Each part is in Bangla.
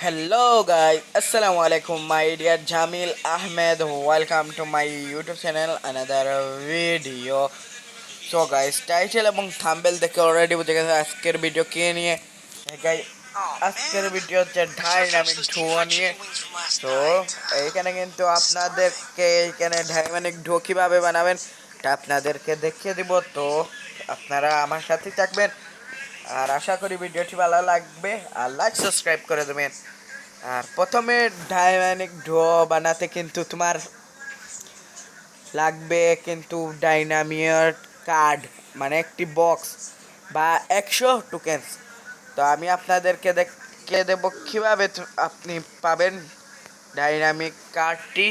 Hello guys, Assalamu alaikum my dear Jamil Ahmed. Welcome to my YouTube channel. Another video. So guys, title এবং থাম্বেল দেখে অলরেডি বুঝে গেছে আজকের ভিডিও কে নিয়ে। গাই আজকের ভিডিও হচ্ছে ডাইনামিক ধোয়া নিয়ে। তো এইখানে কিন্তু আপনাদেরকে এইখানে ডাইনামিক ধো কীভাবে বানাবেন আপনাদেরকে দেখিয়ে দিব। তো আপনারা আমার সাথে থাকবেন। আর আশা করি ভিডিওটি ভালো লাগবে। আর লাইক সাবস্ক্রাইব করে দেবেন। আর প্রথমে ডাইনামিক ড্র বানাতে কিন্তু তোমার লাগবে কিন্তু ডাইনামিয়ার কার্ড মানে একটি বক্স বা একশো টোকেন্স তো আমি আপনাদেরকে দেখিয়ে দেব কীভাবে আপনি পাবেন ডাইনামিক কার্ডটি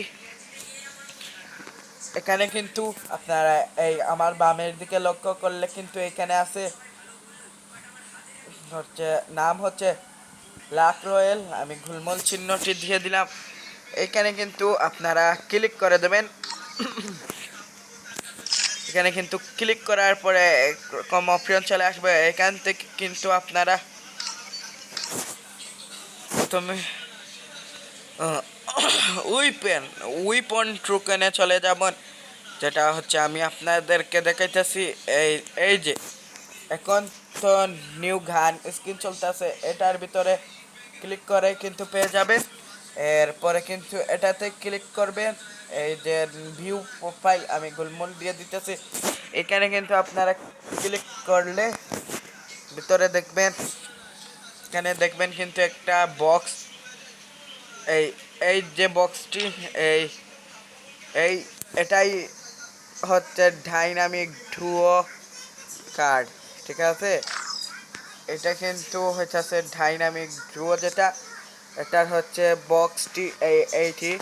এখানে কিন্তু আপনারা এই আমার বামের দিকে লক্ষ্য করলে কিন্তু এখানে আছে হচ্ছে, নাম হচ্ছে লাক রয়েল। আমি ঘুলমল চিহ্নটি দিয়ে দিলাম। এখানে কিন্তু আপনারা ক্লিক করে দেবেন। এখানে কিন্তু ক্লিক করার পরে কম অপশন চলে আসবে। এখান থেকে কিন্তু আপনারা প্রথমে উইপেন, উইপন ট্রুকেনে চলে যাবেন। যেটা হচ্ছে আমি আপনাদেরকে দেখাইতেছি। এই এই যে, এখন তো নিউ গান স্ক্রিন চলতেছে, এটার ভিতরে ক্লিক করে কিন্তু পেয়ে যাবেন। এরপরে কিন্তু এটাতে ক্লিক করবেন, এই যে ভিউ প্রোফাইল আমি গোলমল দিয়ে দিতেছি। এখানে কিন্তু আপনারা ক্লিক করলে ভিতরে দেখবেন, এখানে দেখবেন কিন্তু একটা বক্স, এই এই যে বক্সটি, এই এই, এটাই হচ্ছে ডাইনামিক ধুয়ো কার্ড। ঠিক আছে? এটা কিন্তু হচ্ছে ডাইনামিক ড্রো যেটা। এটার হচ্ছে বক্সটি এই এইটি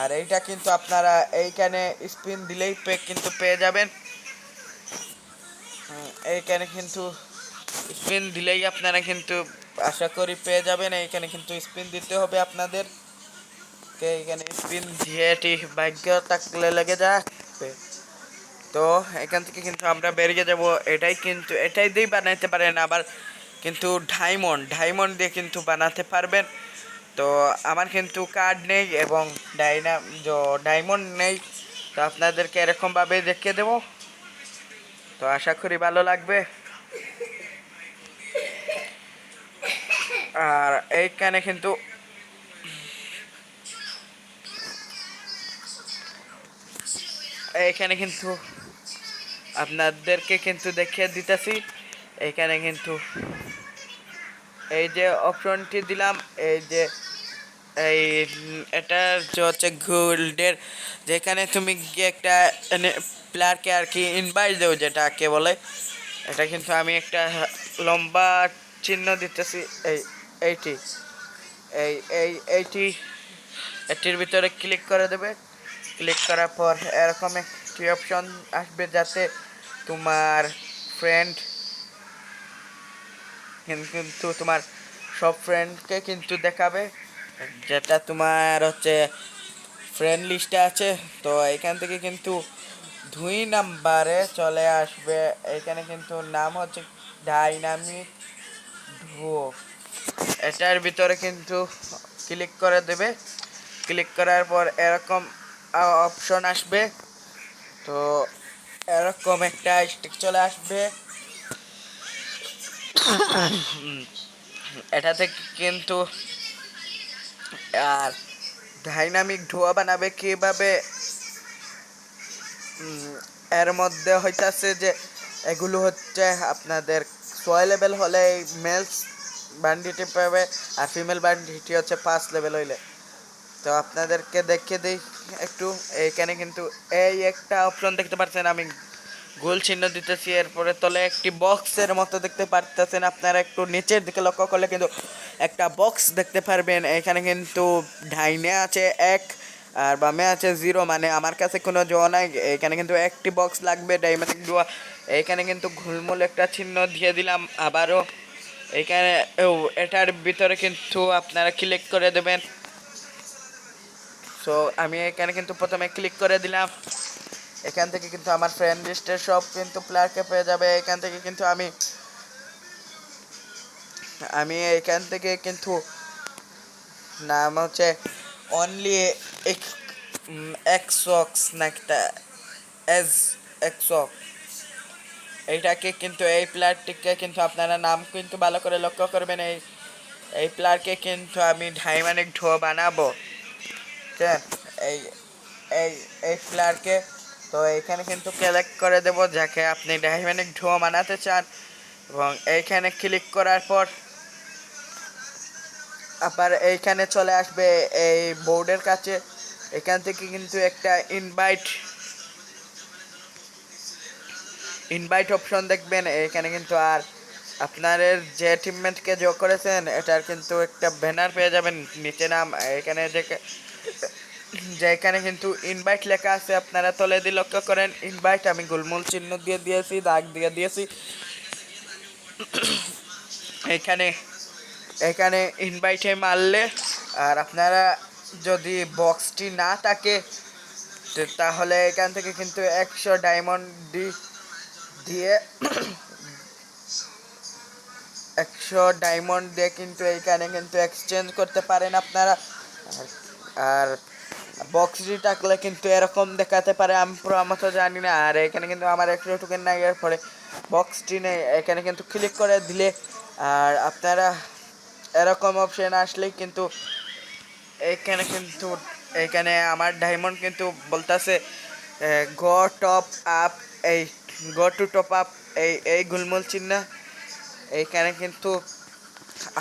আর এইটা কিন্তু আপনারা এইখানে স্পিন দিলেই পে কিন্তু পেয়ে যাবেন। এইখানে কিন্তু স্পিন দিলেই আপনারা কিন্তু আশা করি পেয়ে যাবেন। এইখানে কিন্তু স্পিন দিতে হবে আপনাদের। এইখানে স্পিন দিয়ে এটি ভাগ্য থাকলে লেগে যাবে তো এখান থেকে কিন্তু আমরা বেরিয়ে যাব। এটাই কিন্তু, এটাই দিয়েই বানাইতে পারেন আবার কিন্তু ডায়মন্ড ডায়মন্ড দিয়ে কিন্তু বানাতে পারবেন। তো আমার কিন্তু কার্ড নেই এবং ডাইনা ডায়মন্ড নেই। তো আপনাদেরকে এরকমভাবে দেখিয়ে দেবো। তো আশা করি ভালো লাগবে। আর এইখানে কিন্তু এইখানে কিন্তু আপনাদেরকে কিন্তু দেখিয়ে দিতেছি। এইখানে কিন্তু এই যে অপশনটি দিলাম, এই যে এই এটা হচ্ছে গোল্ডের যেখানে তুমি গিয়ে একটা প্লেয়ারকে আর কি ইনভাইট দেও যেটাকে বলে, এটা কিন্তু আমি একটা লম্বা চিহ্ন দিতেছি, এই, এইটি, এই এই, এইটি, এটির ভিতরে ক্লিক করে দেবে। ক্লিক করার পর এরকম একটি অপশন আসবে যাতে তোমার ফ্রেন্ড কিন্তু তোমার সব ফ্রেন্ডকে কিন্তু দেখাবে। যেটা তোমার হচ্ছে ফ্রেন্ড লিস্টে আছে। তো এখান থেকে কিন্তু দুই নাম্বারে চলে আসবে। এখানে কিন্তু নাম হচ্ছে ডাইনামিক ডুও এটার ভিতরে কিন্তু ক্লিক করে দেবে। ক্লিক করার পর এরকম অপশন আসবে। তো এরকম একটা স্টিক চলে আসবে। এটা থেকে কিন্তু আর ডাইনামিক ধোয়া বানাবে কীভাবে? এর মধ্যে হইতাছে যে এগুলো হচ্ছে আপনাদের ছয় লেভেল হলে মেলস বান্ডিটি পাবে আর ফিমেল বান্ডিটি হচ্ছে পাঁচ লেভেল হইলে। তো আপনাদেরকে দেখিয়ে দিই একটু। এইখানে কিন্তু এই একটা অপশন দেখতে পাচ্ছেন, আমি গোল চিহ্ন দিতেছি, এরপরে তলে একটি বক্সের মতো দেখতে পারতেছেন। আপনারা একটু নিচের দিকে লক্ষ্য করলে কিন্তু একটা বক্স দেখতে পারবেন। এখানে কিন্তু ডাইনে আছে এক আর বামে আছে জিরো মানে আমার কাছে কোনো জো নাই। এখানে কিন্তু একটি বক্স লাগবে ডাইমেটিক ডোয়া এইখানে কিন্তু ঘুলমুল একটা চিহ্ন দিয়ে দিলাম আবারও। এখানে এটার ভিতরে কিন্তু আপনারা ক্লিক করে দেবেন। সো আমি এখানে কিন্তু প্রথমে ক্লিক করে দিলাম। এখান থেকে কিন্তু আমার ফ্রেন্ড লিস্টের সব কিন্তু প্লেয়ারকে পেয়ে যাবে। এখান থেকে কিন্তু আমি আমি এখান থেকে কিন্তু নাম হচ্ছে অনলি এক্সক্স নাকিটা এস এক্সক এইটাকে কিন্তু, এই প্লেয়ারটিকে কিন্তু আপনারা নাম কিন্তু ভালো করে লক্ষ্য করবেন। এই এই প্লেয়ারকে কিন্তু আমি ডাইমানিক ঢো বানাবো? এই এই এই প্লেয়ারকে তো এইখানে কিন্তু কালেক্ট করে দেবো, যাকে আপনি ডাইমানিক ঢো বানাতে চান। এবং এইখানে ক্লিক করার পর আবার এইখানে চলে আসবে এই বোর্ডের কাছে। এখান থেকে কিন্তু একটা ইনভাইট ইনভাইট অপশন দেখবেন। এখানে কিন্তু আর আপনাদের যে টিমমেটকে যোগ করেছেন, এটার কিন্তু একটা ব্যানার পেয়ে যাবেন। নিচে নাম, এখানে যে যে এখানে কিন্তু ইনভাইট লেখা আছে, আপনারা তলে দিয়ে লক্ষ্য করেন ইনভাইট আমি গোলমূল চিহ্ন দিয়ে দিয়েছি, দাগ দিয়ে দিয়েছি। এখানে এখানে ইনভাইটে মারলে, আর আপনারা যদি বক্সটি না থাকে তাহলে এখান থেকে কিন্তু একশো ডায়মন্ড দিয়ে একশো ডায়মন্ড দিয়ে কিন্তু এইখানে কিন্তু এক্সচেঞ্জ করতে পারেন আপনারা। আর- বক্সটি থাকলে কিন্তু এরকম দেখাতে পারে, আমি পুরো মতো জানি না। আর এখানে কিন্তু আমার একটু টোকেন নাই এর পরে বক্সটি নেই এখানে কিন্তু ক্লিক করে দিলে আর আপনারা এরকম অপশন আসলেই কিন্তু এইখানে কিন্তু এইখানে আমার ডায়মন্ড কিন্তু বলতেছে গো টপ আপ এই গো টু টপ আপ এই এই গুলমুল চিহ্ন। এইখানে কিন্তু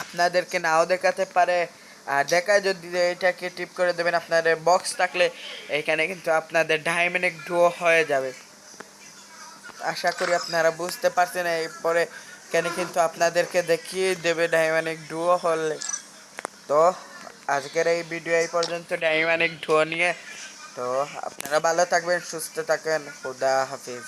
আপনাদেরকে নাও দেখাতে পারে। আর দেখা যদি এটাকে টিপ করে দেবেন আপনাদের বক্স থাকলে এখানে কিন্তু আপনাদের ডায়মন্ড ডুও হয়ে যাবে। আশা করি আপনারা বুঝতে পারছেন, এরপরে এখানে কিন্তু আপনাদেরকে দেখিয়ে দেবে ডায়মন্ড ডুও হলে। তো, আজকের এই ভিডিও এই পর্যন্ত ডাইমানিক ঢো নিয়ে। তো, আপনারা ভালো থাকবেন, সুস্থ থাকেন, খুদা হাফিজ।